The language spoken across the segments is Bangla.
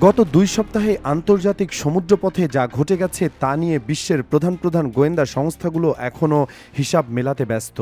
গত দুই সপ্তাহে আন্তর্জাতিক সমুদ্রপথে যা ঘটে গেছে তা নিয়ে বিশ্বের প্রধান প্রধান গোয়েন্দা সংস্থাগুলো এখনও হিসাব মেলাতে ব্যস্ত।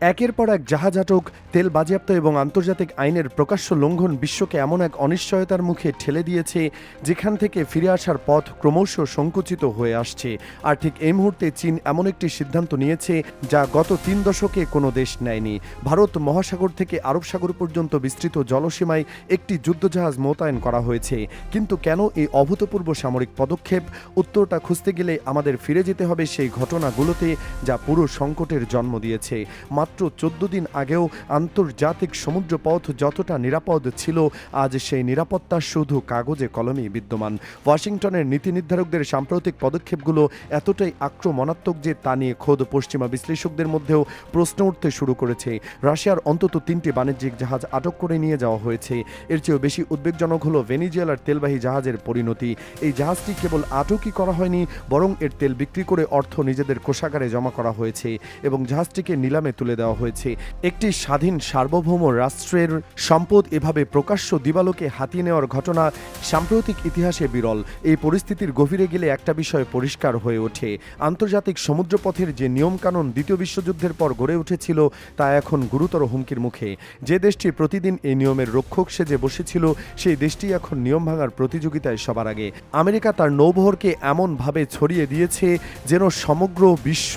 একের পর এক জাহাজ আটক তেল বাজেয়াপ্ত এবং আন্তর্জাতিক আইনের প্রকাশ্য লঙ্ঘন বিশ্বকে এমন এক অনিশ্চয়তার মুখে ঠেলে দিয়েছে, যেখান থেকে ফিরে আসার পথ ক্রমশ সংকুচিত হয়ে আসছে। আর ঠিক এই মুহূর্তে চীন এমন একটি সিদ্ধান্ত নিয়েছে, যা গত তিন দশকে কোনো দেশ নেয়নি। ভারত মহাসাগর থেকে আরব সাগর পর্যন্ত বিস্তৃত জলসীমায় একটি যুদ্ধজাহাজ মোতায়েন করা হয়েছে। কিন্তু কেন এই অভূতপূর্ব সামরিক পদক্ষেপ? উত্তরটা খুঁজতে গেলে আমাদের ফিরে যেতে হবে সেই ঘটনাগুলোতে, যা পুরো সংকটের জন্ম দিয়েছে। মাত্র চোদ্দ দিন আগেও আন্তর্জাতিক সমুদ্রপথ যতটা নিরাপদ ছিল, আজ সেই নিরাপত্তা শুধু কাগজে কলমেই বিদ্যমান। ওয়াশিংটনের নীতি নির্ধারকদের সাম্প্রতিক পদক্ষেপগুলো এতটাই আক্রমণাত্মক যে তা নিয়ে খোদ পশ্চিমা বিশ্লেষকদের মধ্যেও প্রশ্ন উঠতে শুরু করেছে। রাশিয়ার অন্তত তিনটি বাণিজ্যিক জাহাজ আটক করে নিয়ে যাওয়া হয়েছে। এর চেয়েও বেশি উদ্বেগজনক হলো ভেনিজুয়েলার তেলবাহী জাহাজের পরিণতি। এই জাহাজটি কেবল আটকই করা হয়নি, বরং এর তেল বিক্রি করে অর্থ নিজেদের কোষাগারে জমা করা হয়েছে এবং জাহাজটিকে নিলামে তুলে দেওয়া হয়েছে। একটি স্বাধীন সার্বভৌম রাষ্ট্রের সম্পদ এভাবে প্রকাশ্য দিবালোকে হাতিয়ে নেওয়ার ঘটনা সাম্প্রতিক ইতিহাসে বিরল। এই পরিস্থিতির গভীরে গেলে একটা বিষয় পরিষ্কার হয়ে ওঠে। আন্তর্জাতিক সমুদ্রপথের যে নিয়মকানুন দ্বিতীয় বিশ্বযুদ্ধের পর গড়ে উঠেছিল, তা এখন গুরুতর হুমকির মুখে। যে দেশটি প্রতিদিন এই নিয়মের রক্ষক সেজে বসেছিল, সেই দেশটি এখন নিয়ম ভাঙার প্রতিযোগিতায় সবার আগে। আমেরিকা তার নৌবহরকে এমনভাবে ছড়িয়ে দিয়েছে যেন সমগ্র বিশ্ব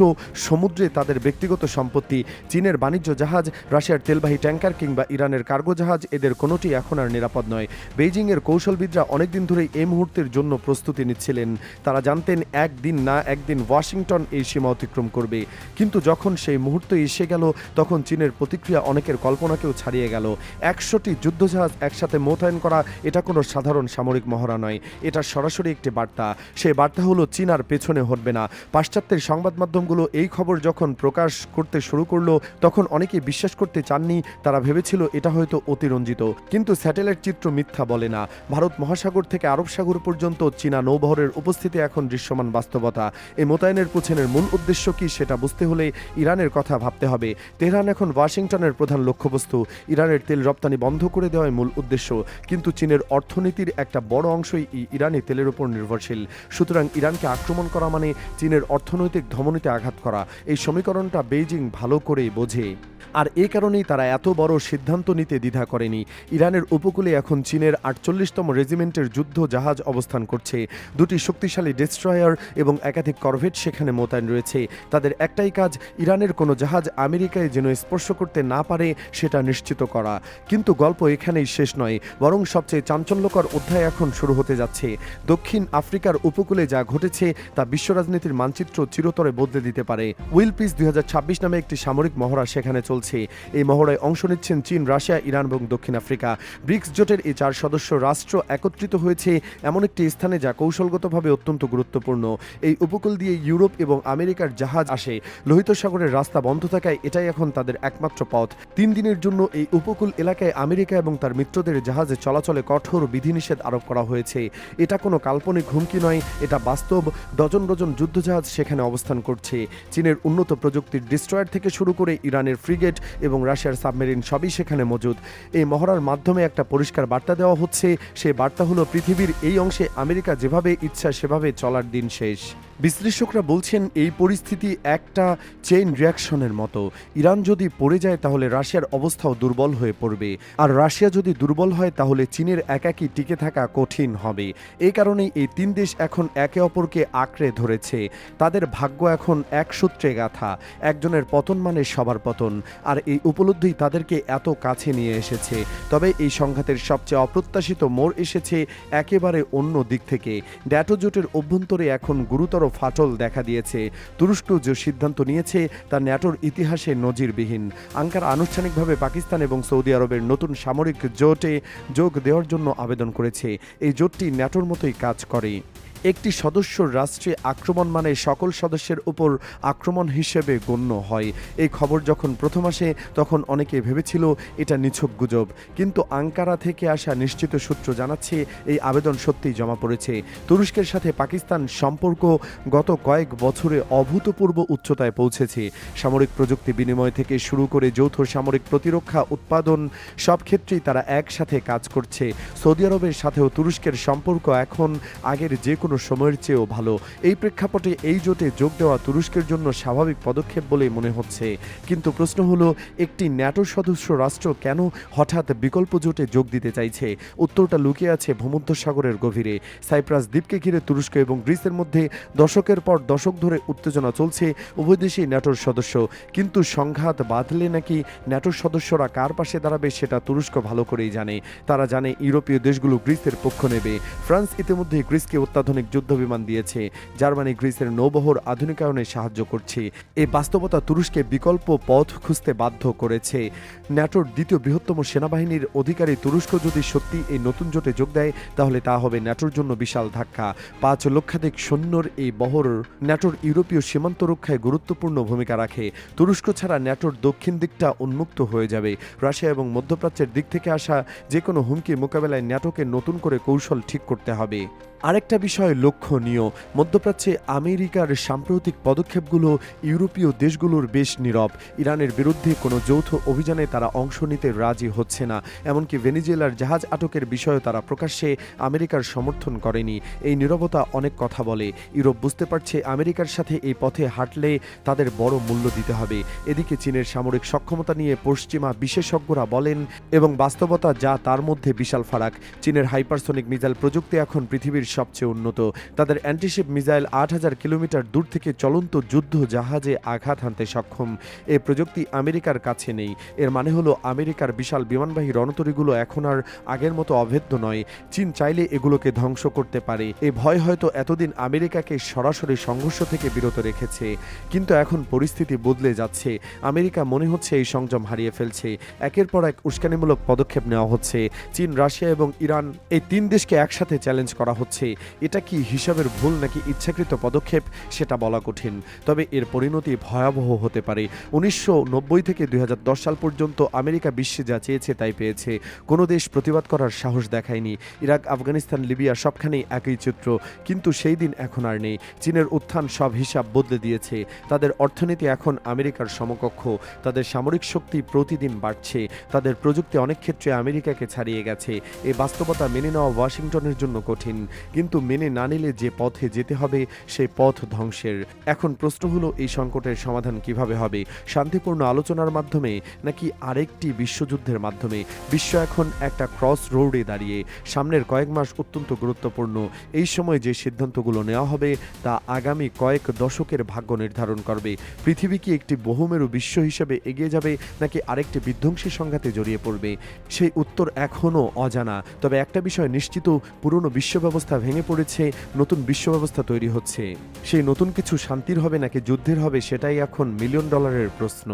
সমুদ্রে তাদের ব্যক্তিগত সম্পত্তি চীনের বাণিজ্য জাহাজ, রাশিয়ার তেলবাহী ট্যাঙ্কার কিংবা ইরানের কার্গো জাহাজ, এদের কোনোটি এখন আর নিরাপদ নয়। বেইজিংয়ের কৌশলবিদরা অনেকদিন ধরেই এই মুহূর্তের জন্য প্রস্তুতি নিচ্ছিলেন। তারা জানতেন, একদিন না একদিন ওয়াশিংটন এই সীমা অতিক্রম করবে। কিন্তু যখন সেই মুহূর্ত এসে গেল, তখন চীনের প্রতিক্রিয়া অনেকের কল্পনাকেও ছাড়িয়ে গেল। একশোটি যুদ্ধজাহাজ একসাথে মোতায়েন করা, এটা কোনো সাধারণ সামরিক মহড়া নয়। এটা সরাসরি একটি বার্তা। সেই বার্তা হলো, চীন আর পেছনে হটবে না। পাশ্চাত্যের সংবাদ মাধ্যমগুলো এই খবর যখন প্রকাশ করতে শুরু করল তখন অনেকে বিশ্বাস করতে চাননি, তারা ভেবেছিল এটা হয়তো অতিরঞ্জিত। কিন্তু স্যাটেলাইট চিত্র মিথ্যা বলে না। ভারত মহাসাগর থেকে আরব সাগর পর্যন্ত চীনা নৌবহরের উপস্থিতি এখন দৃশ্যমান বাস্তবতা। এই মোতায়েনের পেছনের মূল উদ্দেশ্য কি সেটা বুঝতে হলে ইরানের কথা ভাবতে হবে। তেহরান এখন ওয়াশিংটনের প্রধান লক্ষ্যবস্তু। ইরানের তেল রপ্তানি বন্ধ করে দেওয়াই মূল উদ্দেশ্য। কিন্তু চীনের অর্থনীতির একটা বড় অংশই ইরানি তেলের উপর নির্ভরশীল। সুতরাং ইরানকে আক্রমণ করা মানে চীনের অর্থনৈতিক ধমনীতে আঘাত করা। এই সমীকরণটা বেইজিং ভালো করেই বোঝে। আর এ কারণেই তারা এত বড় সিদ্ধান্ত নিতে দ্বিধা করেনি। ইরানের উপকূলে এখন চীনের আটচল্লিশতম রেজিমেন্টের যুদ্ধ জাহাজ অবস্থান করছে। দুটি শক্তিশালী ডেস্ট্রয়ার এবং একাধিক করভেট সেখানে মোতায়েন রয়েছে। তাদের একটাই কাজ, ইরানের কোনো জাহাজ আমেরিকায় যেন স্পর্শ করতে না পারে, সেটা নিশ্চিত করা। কিন্তু গল্প এখানেই শেষ নয়, বরং সবচেয়ে চাঞ্চল্যকর অধ্যায় এখন শুরু হতে যাচ্ছে। দক্ষিণ আফ্রিকার উপকূলে যা ঘটেছে, তা বিশ্ব রাজনীতির মানচিত্র চিরতরে বদলে দিতে পারে। উইল পিস দু হাজার ছাব্বিশ নামে একটি সামরিক মহড়া সেখানে চলছে। এই মহড়ায় অংশ নিচ্ছেন চীন, রাশিয়া, ইরান এবং দক্ষিণ আফ্রিকা। ব্রিক্স জোটের এই চার সদস্য রাষ্ট্র একত্রিত হয়েছে এমন একটি স্থানে যা কৌশলগতভাবে অত্যন্ত গুরুত্বপূর্ণ। এই উপকূল দিয়ে ইউরোপ এবং আমেরিকার জাহাজ আসে। লোহিত সাগরের রাস্তা বন্ধ থাকায় এটাই এখন তাদের একমাত্র পথ। তিন দিনের জন্য এই উপকূল এলাকায় আমেরিকা এবং তার মিত্রদের জাহাজে চলাচলে কঠোর বিধিনিষেধ আরোপ করা হয়েছে। এটা কোনো কাল্পনিক হুমকি নয়, এটা বাস্তব। ডজন ডজন যুদ্ধজাহাজ সেখানে অবস্থান করছে। চীনের উন্নত প্রযুক্তির ডিস্ট্রয়ার থেকে শুরু করে ইরানের ফ্রিগেট এবং রাশিয়ার সাবমেরিন সবই সেখানে মজুদ। এই মহড়ার মাধ্যমে একটা পরিষ্কার বার্তা দেওয়া হচ্ছে। সেই বার্তা হলো, পৃথিবীর এই অংশে আমেরিকা যেভাবে ইচ্ছা সেভাবে চলার দিন শেষ। বিশ্লেষকরা বলছেন, এই পরিস্থিতি একটা চেইন রিয়াকশনের মতো। ইরান যদি পড়ে যায়, তাহলে রাশিয়ার অবস্থাও দুর্বল হয়ে পড়বে। আর রাশিয়া যদি দুর্বল হয়, তাহলে চীনের একাকী টিকে থাকা কঠিন হবে। এই কারণেই এই তিন দেশ এখন একে অপরকে আঁকড়ে ধরেছে। তাদের ভাগ্য এখন এক সূত্রে গাথা। একজনের পতন মানে সবার পতন। আর এই উপলব্ধি তাদেরকে এত কাছে নিয়ে এসেছে। তবে এই সংঘাতের সবচেয়ে অপ্রত্যাশিত মোড় এসেছে একেবারে অন্য দিক থেকে। ড্যাটো জোটের অভ্যন্তরে এখন গুরুতর ফাটল দেখা দিয়েছে। তুরস্ক যে সিদ্ধান্ত নিয়েছে, তা ন্যাটোর ইতিহাসে নজিরবিহীন। আঙ্কার আনুষ্ঠানিকভাবে পাকিস্তান এবং সৌদি আরবের নতুন সামরিক জোটে যোগ দেওয়ার জন্য আবেদন করেছে। এই জোটটি ন্যাটোর মতোই কাজ করে। একটি সদস্য রাষ্ট্রে আক্রমণ মানে সকল সদস্যের উপর আক্রমণ হিসেবে গণ্য হয়। এই খবর যখন প্রথম আসে, তখন অনেকে ভেবেছিল এটা নিছক গুজব। কিন্তু আঙ্কারা থেকে আসা নিশ্চিত সূত্র জানাচ্ছে, এই আবেদন সত্যিই জমা পড়েছে। তুরস্কের সাথে পাকিস্তান সম্পর্ক গত কয়েক বছরে অভূতপূর্ব উচ্চতায় পৌঁছেছে। সামরিক প্রযুক্তি বিনিময় থেকে শুরু করে যৌথ সামরিক প্রতিরক্ষা, উৎপাদন, সব ক্ষেত্রেই তারা একসাথে কাজ করছে। সৌদি আরবের সাথেও তুরস্কের সম্পর্ক এখন আগের যে কোনো সময়ের চেয়েও ভালো। এই প্রেক্ষাপটে এই জোটে যোগ দেওয়া তুরস্কের জন্য স্বাভাবিক পদক্ষেপ বলেই মনে হচ্ছে। কিন্তু প্রশ্ন হলো, একটি ন্যাটো সদস্য রাষ্ট্র কেন হঠাৎ বিকল্প জোটে যোগ দিতে চাইছে? উত্তরটা লুকিয়ে আছে ভূমধ্যসাগরের গভীরে। সাইপ্রাস দ্বীপকে ঘিরে তুরস্ক এবং গ্রিসের মধ্যে দশকের পর দশক ধরে উত্তেজনা চলছে উভয় দেশেই ন্যাটোর সদস্য। কিন্তু সংঘাত বাঁধলে নাকি ন্যাটোর সদস্যরা কার পাশে দাঁড়াবে সেটা তুরস্ক ভালো করেই জানে। তারা জানে ইউরোপীয় দেশগুলো গ্রিসের পক্ষ নেবে। ফ্রান্স ইতিমধ্যে গ্রিসকে অত্যাধুনিক যুদ্ধ বিমান দিয়েছে। জার্মানি, গ্রিসের নৌবহর আধুনিকায়নে সাহায্য করছে। এই বাস্তবতা তুরস্কে বিকল্প পথ খুঁজতে বাধ্য করেছে। ন্যাটোর দ্বিতীয় বৃহত্তম সেনাবাহিনীর অধিকারী তুরস্ক যদি সত্যি এই নতুন জোটে যোগ দেয়, তাহলে তা হবে ন্যাটোর জন্য বিশাল ধাক্কা। পাঁচ লক্ষাধিক সৈন্যর এই বহর ন্যাটোর ইউরোপীয় সীমান্ত রক্ষায় গুরুত্বপূর্ণ ভূমিকা রাখে। তুরস্ক ছাড়া ন্যাটোর দক্ষিণ দিকটা উন্মুক্ত হয়ে যাবে। রাশিয়া এবং মধ্যপ্রাচ্যের দিক থেকে আসা যে কোনো হুমকি মোকাবেলায় ন্যাটোকে নতুন করে কৌশল ঠিক করতে হবে। আরেকটা বিষয় লক্ষণীয়। মধ্যপ্রাচ্যে আমেরিকার সাম্প্রতিক পদক্ষেপগুলো ইউরোপীয় দেশগুলোর বেশ নীরব। ইরানের বিরুদ্ধে কোনো যৌথ অভিযানে তারা অংশ নিতে রাজি হচ্ছে না। এমনকি ভেনিজুয়েলার জাহাজ আটকের বিষয়ে তারা প্রকাশ্যে আমেরিকার সমর্থন করেনি। এই নীরবতা অনেক কথা বলে। ইউরোপ বুঝতে পারছে আমেরিকার সাথে এই পথে হাঁটলে তাদের বড় মূল্য দিতে হবে। এদিকে চীনের সামরিক সক্ষমতা নিয়ে পশ্চিমা বিশেষজ্ঞরা বলেন, এবং বাস্তবতা যা তার মধ্যে বিশাল ফারাক। চীনের হাইপারসনিক মিসাইল প্রযুক্তি এখন পৃথিবীর সবচেয়ে উন্নত। তাদের অ্যান্টিশিপ মিসাইল আট হাজার কিলোমিটার দূর থেকে চলন্ত যুদ্ধ জাহাজে আঘাত হানতে সক্ষম। এই প্রযুক্তি আমেরিকার কাছে নেই। এর মানে হলো আমেরিকার বিশাল বিমানবাহী রণতরীগুলো এখন আর আগের মতো অভেদ্য নয়। চীন চাইলে এগুলোকে ধ্বংস করতে পারে। এই ভয় হয়তো এতদিন আমেরিকাকে সরাসরি সংঘর্ষ থেকে বিরত রেখেছে। কিন্তু এখন পরিস্থিতি বদলে যাচ্ছে। আমেরিকা মনে হচ্ছে এই সংযম হারিয়ে ফেলছে। একের পর এক উস্কানিমূলক পদক্ষেপ নেওয়া হচ্ছে। চীন, রাশিয়া এবং ইরান এই তিন দেশকে একসাথে চ্যালেঞ্জ করা হচ্ছে। এটা কি হিসাবের ভুল নাকি ইচ্ছাকৃত পদক্ষেপ, সেটা বলা কঠিন। তবে এর পরিণতি ভয়াবহ হতে পারে। উনিশশো নব্বই থেকে দুই হাজার দশ সাল পর্যন্ত আমেরিকা বিশ্বে যা চেয়েছে তাই পেয়েছে। কোনো দেশ প্রতিবাদ করার সাহস দেখায়নি। ইরাক, আফগানিস্তান, লিবিয়া সবখানেই একই চিত্র। কিন্তু সেই দিন এখন আর নেই। চীনের উত্থান সব হিসাব বদলে দিয়েছে। তাদের অর্থনীতি এখন আমেরিকার সমকক্ষ। তাদের সামরিক শক্তি প্রতিদিন বাড়ছে। তাদের প্রযুক্তি অনেক ক্ষেত্রে আমেরিকাকে ছাড়িয়ে গেছে। এই বাস্তবতা মেনে নেওয়া ওয়াশিংটনের জন্য কঠিন। কিন্তু মেনে না নিলে যে পথে যেতে হবে সেই পথ ধ্বংসের। এখন প্রশ্ন হলো, এই সংকটের সমাধান কীভাবে হবে? শান্তিপূর্ণ আলোচনার মাধ্যমে নাকি আরেকটি বিশ্বযুদ্ধের মাধ্যমে? বিশ্ব এখন একটা ক্রস রোডে দাঁড়িয়ে। সামনের কয়েক মাস অত্যন্ত গুরুত্বপূর্ণ। এই সময় যে সিদ্ধান্তগুলো নেওয়া হবে, তা আগামী কয়েক দশকের ভাগ্য নির্ধারণ করবে। পৃথিবী কি একটি বহুমেরু বিশ্ব হিসেবে এগিয়ে যাবে, নাকি আরেকটি বিধ্বংসী সংঘাতে জড়িয়ে পড়বে? সেই উত্তর এখনও অজানা। তবে একটা বিষয় নিশ্চিত, পুরনো বিশ্ব ব্যবস্থা ভেঙে পড়েছে নতুন বিশ্ব ব্যবস্থা তৈরি হচ্ছে। সেই নতুন কিছু শান্তির হবে নাকি যুদ্ধের হবে সেটাই এখন মিলিয়ন ডলারের প্রশ্ন।